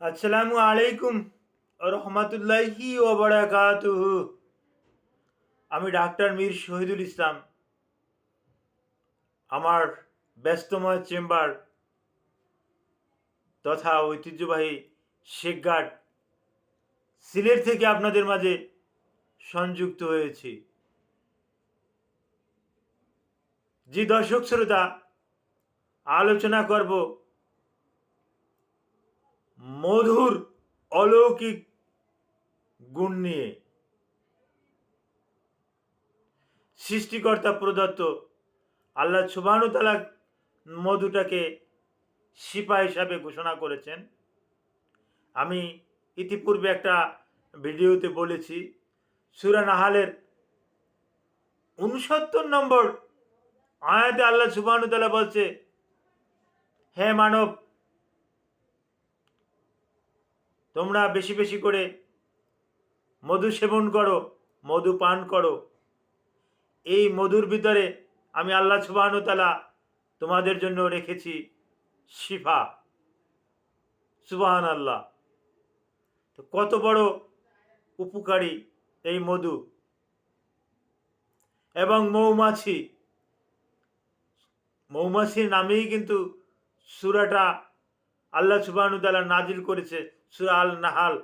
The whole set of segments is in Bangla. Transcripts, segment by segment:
আসসালামু আলাইকুম রহমতুল্লাহি ওবরাকাতুহু আমি ডাক্তার মীর শহীদুল ইসলাম। আমার ব্যস্তময় চেম্বার তথা ঐতিহ্যবাহী শেখঘাট সিলেট থেকে আপনাদের মাঝে সংযুক্ত হয়েছি। জি দর্শক শ্রোতা, আলোচনা করব মধুর অলৌকিক গুণ নিয়ে। সৃষ্টিকর্তা প্রদত্ত আল্লাহ সুবাহতালা মধুটাকে শিপা হিসাবে ঘোষণা করেছেন। আমি ইতিপূর্বে একটা ভিডিওতে বলেছি, সুরা নাহালের উনসত্তর নম্বর আয়াতে আল্লাহ সুবাহতালা বলছে, হে মানব তোমরা বেশি বেশি করে মধু সেবন করো, মধু পান করো। এই মধুর ভিতরে আমি আল্লাহ সুবাহতালা তোমাদের জন্য রেখেছি শিফা। সুবাহান আল্লাহ তো কত বড় উপকারী এই মধু। এবং মৌমাছি। মৌমাছির নামেই কিন্তু সুরাটা আল্লাহ সুবাহতালা নাজিল করেছে। সুরা আল নাহাল।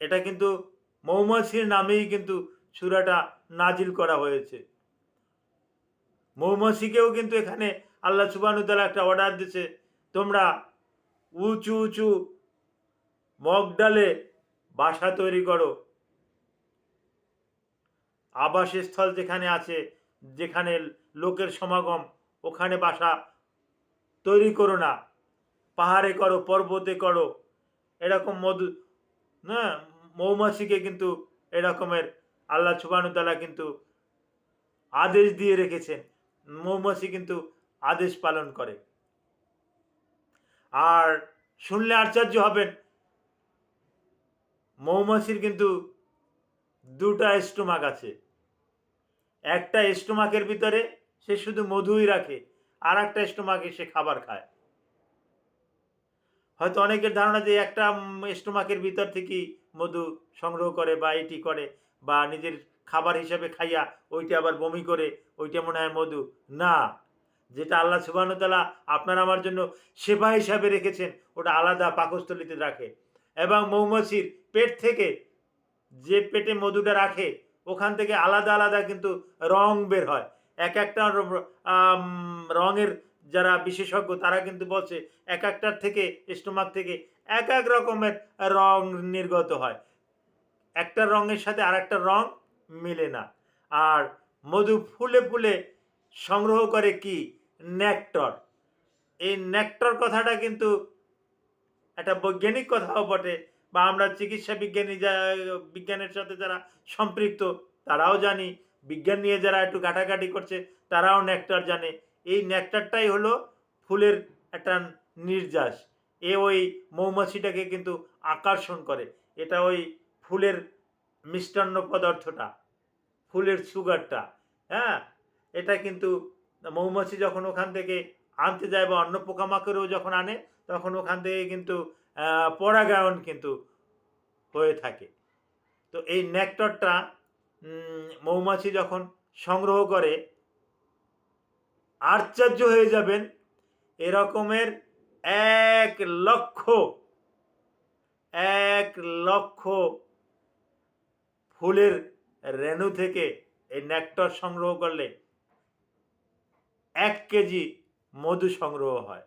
এটা কিন্তু মৌমাছির নামেই কিন্তু সুরাটা নাজিল করা হয়েছে। মৌমাছিকেও কিন্তু এখানে আল্লাহ সুবাহতালা একটা অর্ডার দিছে তোমরা উঁচু উঁচু মগ ডালে বাসা তৈরি করো। আবাসস্থল যেখানে আছে, যেখানে লোকের সমাগম, ওখানে বাসা তৈরি করো না। পাহাড়ে করো, পর্বতে করো এরকম মধু, না, মৌমাছিকে কিন্তু এরকমের আল্লাহ সুবানুতালা কিন্তু আদেশ দিয়ে রেখেছেন। মৌমাছি কিন্তু আদেশ পালন করে। আর শুনলে আশ্চর্য হবেন, মৌমাছির কিন্তু দুটা স্টোমাক আছে। একটা স্টোমাকের ভিতরে সে শুধু মধুই রাখে আর একটা স্টোমাকে সে খাবার খায়। হয়তো অনেকের ধারণা যে একটা স্টোমাকের ভিতর থেকেই মধু সংগ্রহ করে বা এটি করে বা নিজের খাবার হিসাবে খাইয়া ওইটা আবার বমি করে, ওইটা মনে হয় মধু। না, যেটা আল্লাহ সুবাহতালা আপনার আমার জন্য সেবা হিসাবে রেখেছেন, ওটা আলাদা পাকস্থলিতে রাখে। এবং মৌমাছির পেট থেকে যে পেটে মধুটা রাখে, ওখান থেকে আলাদা আলাদা কিন্তু রং বের হয়। এক একটা রঙের যারা বিশেষজ্ঞ, তারা কিন্তু বলছে এক একটার থেকে স্টোমাক থেকে এক এক রকমের রং নির্গত হয়। একটা রঙের সাথে আর একটা রং মিলে না। আর মধু ফুলে ফুলে সংগ্রহ করে কি? নেকটর এই নেকটর কথাটা কিন্তু একটা বৈজ্ঞানিক কথাও বটে বা আমরা চিকিৎসা বিজ্ঞানী যা, বিজ্ঞানের সাথে যারা সম্পৃক্ত, তারাও জানি। বিজ্ঞান নিয়ে যারা একটু কাটাকাটি করছে, তারাও নেকটার জানে। এই নেকটারটাই হলো ফুলের একটা নির্যাস। এ ওই মৌমাছিটাকে কিন্তু আকর্ষণ করে। এটা ওই ফুলের মিষ্টান্ন পদার্থটা, ফুলের সুগারটা হ্যাঁ? এটা কিন্তু মৌমাছি যখন ওখান থেকে আনতে যায় বা অন্য পোকামাকড়েও যখন আনে, তখন ওখান থেকে কিন্তু পরাগায়ন কিন্তু হয়ে থাকে। তো এই নেকটরটা মৌমাছি যখন সংগ্রহ করে আশ্চর্য হয়ে যাবেন। এরকমের এক লক্ষ এক লক্ষ ফুলের রেণু থেকে এই নেকটর সংগ্রহ করলে এক কেজি মধু সংগ্রহ হয়।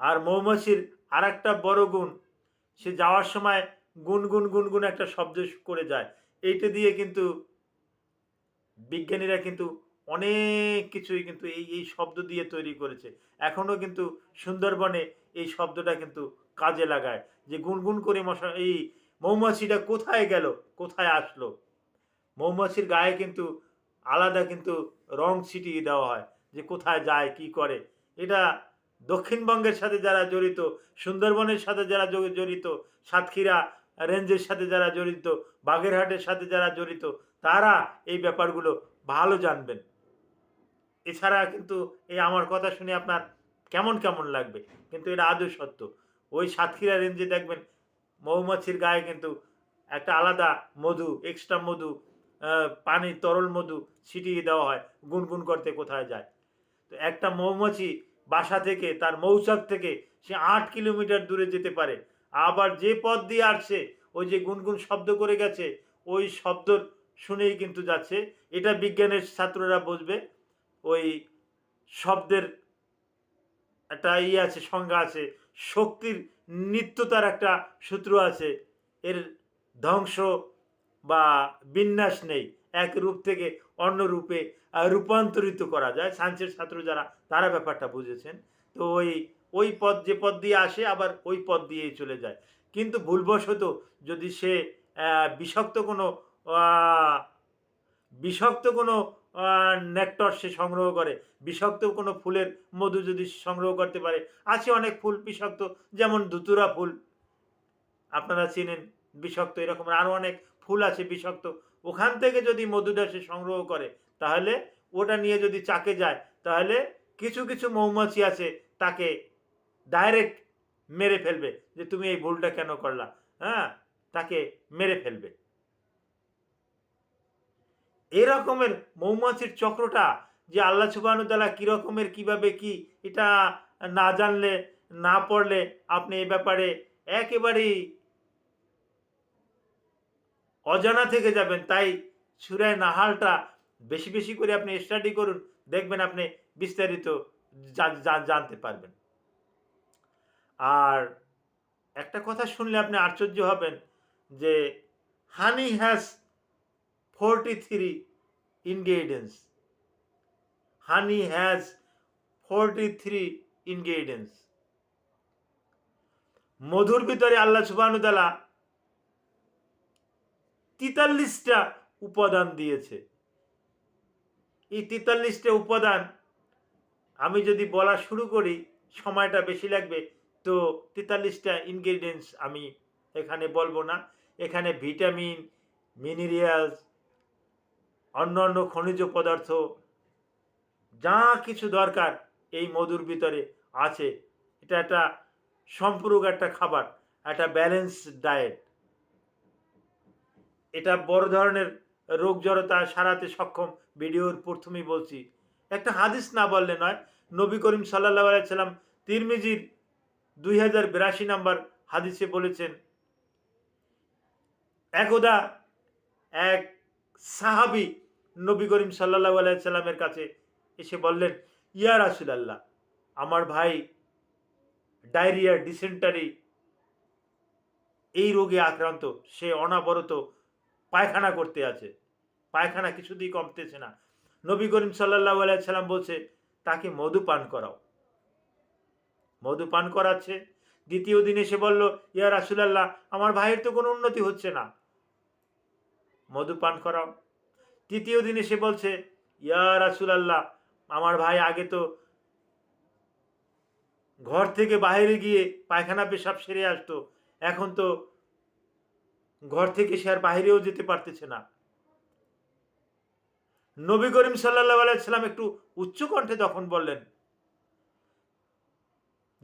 আর মৌমাছির আর একটা বড় গুণ, সে যাওয়ার সময় গুনগুন গুনগুন একটা শব্দ করে যায়। এইটা দিয়ে কিন্তু বিজ্ঞানীরা কিন্তু অনেক কিছুই কিন্তু এই এই শব্দ দিয়ে তৈরি করেছে। এখনও কিন্তু সুন্দরবনে এই শব্দটা কিন্তু কাজে লাগায়। যে গুনগুন করে মশা, এই মৌমাছিটা কোথায় গেল? কোথায় আসলো? মৌমাছির গায়ে কিন্তু আলাদা কিন্তু রং ছিটিয়ে দেওয়া হয় যে কোথায় যায়, কি করে। এটা দক্ষিণবঙ্গের সাথে যারা জড়িত, সুন্দরবনের সাথে যারা জড়িত, সাতক্ষীরা রেঞ্জের সাথে যারা জড়িত, বাগেরহাটের সাথে যারা জড়িত, তারা এই ব্যাপারগুলো ভালো জানবেন। এছাড়া কিন্তু এই আমার কথা শুনে আপনার কেমন কেমন লাগবে? কিন্তু এটা আদৌ সত্য। ওই সাতক্ষীরা রেঞ্জে দেখবেন মৌমাছির গায়ে কিন্তু একটা আলাদা মধু এক্সট্রা মধু পানি, তরল মধু ছিটিয়ে দেওয়া হয়, গুনগুন করতে কোথায় যায়। তো একটা মৌমাছি বাসা থেকে, তার মৌচাক থেকে সে আট কিলোমিটার দূরে যেতে পারে। আবার যে পথ দিয়ে আসছে, ওই যে গুনগুন শব্দ করে গেছে, ওই শব্দ শুনেই কিন্তু যাচ্ছে। এটা বিজ্ঞানের ছাত্ররা বুঝবে। ওই শব্দের একটা ইয়ে আছে, সংজ্ঞা আছে। শক্তির নিত্যতার একটা সূত্র আছে। এর ধ্বংস বা বিন্যাস নেই। এক রূপ থেকে অন্য রূপে রূপান্তরিত করা যায়। সায়েন্সের ছাত্র যারা, তারা ব্যাপারটা বুঝেছেন। তো ওই ওই পদ, যে পদ দিয়ে আসে, আবার ওই পদ দিয়েই চলে যায়। কিন্তু ভুলবশত যদি সে বিষাক্ত কোনো বিষাক্ত কোনো নেকটর সে সংগ্রহ করে। বিষাক্ত কোনো ফুলের মধু যদি সংগ্রহ করতে পারে, আছে অনেক ফুল বিষাক্ত, যেমন ধুতুরা ফুল। আপনারা চিনেন বিষাক্ত, এরকম আরও অনেক ফুল আছে বিষাক্ত। ওখান থেকে যদি মধুটা সে সংগ্রহ করে, তাহলে ওটা নিয়ে যদি চাকে যায়, তাহলে কিছু কিছু মৌমাছি আছে, তাকে ডাইরেক্ট মেরে ফেলবে যে তুমি এই ভুলটা কেন করলা হ্যাঁ? তাকে মেরে ফেলবে। এরকমের মৌমাছির চক্রটা যে আল্লাহ সুবাহতালা কীরকমের, কীভাবে কি এটা না জানলে, না পড়লে আপনি এ ব্যাপারে একেবারেই অজানা থেকে যাবেন। তাই সুরায় নাহালটা বেশি বেশি করে আপনি স্টাডি করুন, দেখবেন আপনি বিস্তারিত জানতে পারবেন। আর একটা কথা শুনলে আপনি আশ্চর্য হবেন যে honey has forty three ingredients. Honey has 43 ingredients. মধুর ভিতরে আল্লাহ সুবাহতালা তেতাল্লিশটা উপাদান দিয়েছে এই তেতাল্লিশটা উপাদান আমি যদি বলা শুরু করি, সময়টা বেশি লাগবে, তো তেতাল্লিশটা ইনগ্রেডিয়েন্টস আমি এখানে বলব না এখানে ভিটামিন মিনারেলস অন্য অন্য খনিজ পদার্থ, যা কিছু দরকার এই মধুর ভিতরে আছে। এটা একটা সম্পূরক একটা খাবার, একটা ব্যালেন্স ডায়েট এটা বড় ধরনের রোগ জড়তা সারাতে সক্ষম ভিডিওর প্রথমেই বলছি। একটা হাদিস না বললে নয়, নবী করিম সাল্লাহ আলাইসাল্লাম তিরমিজির দুই হাজার বিরাশি নাম্বার হাদিসে বলেছেন, একদা এক সাহাবি নবী করিম সাল্লাহ আলাইসাল্লামের কাছে এসে বললেন, ইয়া রাসুলাল্লাহ, আমার ভাই ডায়রিয়া, ডিসেন্টারি, এই রোগে আক্রান্ত, সে অনাবরত পায়খানা করতে আছে। পায়খানা কিছুতেই কমতেছে না। নবী করিম সাল্লাহ আলাইসাল্লাম বলছে, তাকে মধু পান করাও। মধু পান করাচ্ছে। দ্বিতীয় দিন এসে বলল, ইয়া রাসুলাল্লাহ, আমার ভাইয়ের তো কোনো উন্নতি হচ্ছে না। মধু পান করাও। তৃতীয় দিন এসে বলছে, ইয়া রাসুলাল্লাহ, আমার ভাই আগে তো ঘর থেকে বাইরে গিয়ে পায়খানা পেশাব সেরে আসতো, এখন তো ঘর থেকে সে আর বাইরেও যেতে পারতেছে না। নবী করিম সাল্লাহ আলাইসাল্লাম একটু উচ্চ কণ্ঠে তখন বললেন,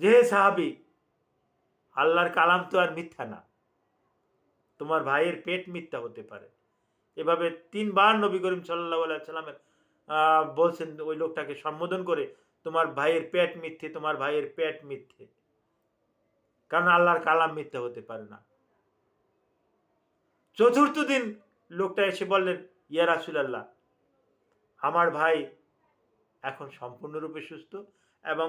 যে হে সাহাবি, আল্লাহর কালাম তো আর মিথ্যা না। তোমার ভাইয়ের পেট মিথ্যা হতে পারে। এভাবে তিনবার নবী করিম সাল্লাহ সাল্লামের বলছেন ওই লোকটাকে সম্বোধন করে, তোমার ভাইয়ের পেট মিথ্যে, তোমার ভাইয়ের পেট মিথ্যে। কারণ আল্লাহর কালাম মিথ্যা হতে পারে না। চতুর্থ দিন লোকটা এসে বললেন, ইয়া রাসুলাল্লাহ, আমার ভাই এখন সম্পূর্ণরূপে সুস্থ এবং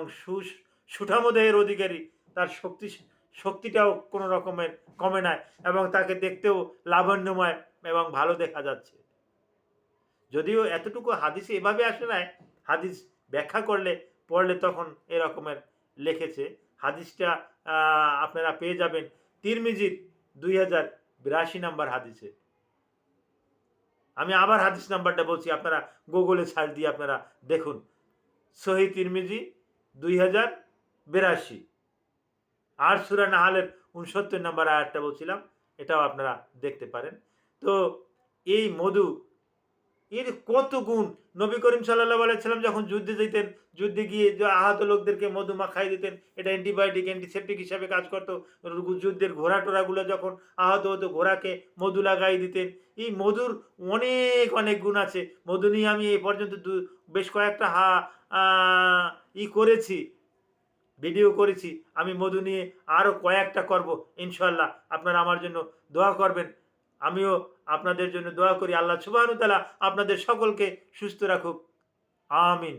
সুঠামদেহের অধিকারী, তার শক্তি শক্তিটাও কোনো রকমের কমে নাই এবং তাকে দেখতেও লাবণ্যময় এবং ভালো দেখা যাচ্ছে। যদিও এতটুকু হাদিসে এভাবে আসে নাই, হাদিস ব্যাখ্যা করলে, পড়লে তখন এরকমের লিখেছে। হাদিসটা আপনারা পেয়ে যাবেন তিরমিজির দুই হাজার বিরাশি নাম্বার হাদিসে। আমি আবার হাদিস নাম্বারটা বলছি, আপনারা গুগলে সার্চ দিয়ে আপনারা দেখুন। সহি তিরমিজি দুই হাজার বিরাশি। আর সুরা নাহালের উনসত্তর নাম্বার আয়াতটা বলছিলাম, এটাও আপনারা দেখতে পারেন। তো এই মধু, এর কত গুণ? নবী করিম সাল্লাহ আলাইসাল্লাম যখন যুদ্ধে যেতেন যুদ্ধে গিয়ে যে আহত লোকদেরকে মধু মাখাই দিতেন, এটা অ্যান্টিবায়োটিক অ্যান্টিসেপটিক হিসাবে কাজ করতো। যুদ্ধের ঘোড়া টোড়াগুলো যখন আহত হতো, ঘোড়াকে মধু লাগাই দিতেন। এই মধুর অনেক অনেক গুণ আছে। মধু নিয়ে আমি এ পর্যন্ত বেশ কয়েকটা হা ই করেছি। ভিডিও করেছি, আমি মধু নিয়ে আরও কয়েকটা করব ইনশাল্লাহ আপনারা আমার জন্য দোয়া করবেন। আমিও আপনাদের জন্য দোয়া করি, আল্লাহ সুবাহ আপনাদের সকলকে সুস্থ রাখুক। আমিন।